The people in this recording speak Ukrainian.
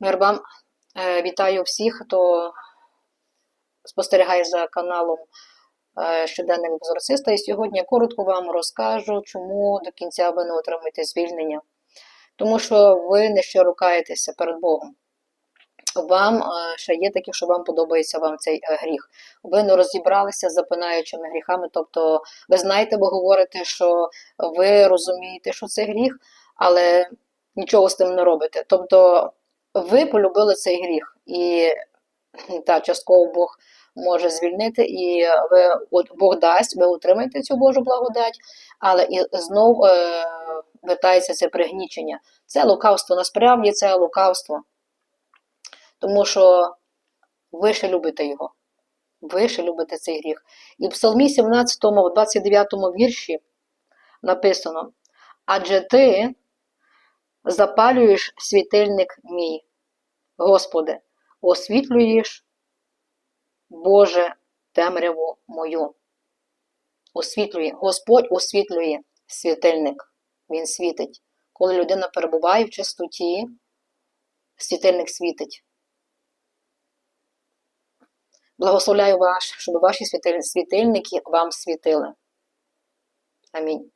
Мир. Е, Вітаю всіх, хто спостерігає за каналом е, Щоденник екзорциста. І сьогодні я коротко вам розкажу, чому до кінця ви не отримаєте звільнення. Тому що ви не щиро каєтеся перед Богом. Вам е, ще є такі, що вам подобається вам цей гріх. Ви не розібралися з запинаючими гріхами. Тобто, ви знаєте, ви говорите, що ви розумієте, що це гріх, але нічого з тим не робите. Тобто, ви полюбили цей гріх, і та частково Бог може звільнити, і ви от Бог дасть, ви отримаєте цю Божу благодать, але і знов е, вертається це пригнічення. Це лукавство. Насправді це лукавство. Тому що ви ще любите його. Ви ще любите цей гріх. І в Псалмі 17, в 29 вірші написано: Адже ти запалюєш світильник мій, Господи, освітлюєш, Боже, темряву мою. Освітлює. Господь освітлює світильник. Він світить. Коли людина перебуває в чистоті, світильник світить. Благословляю вас, щоб ваші світиль- світильники вам світили. Амінь.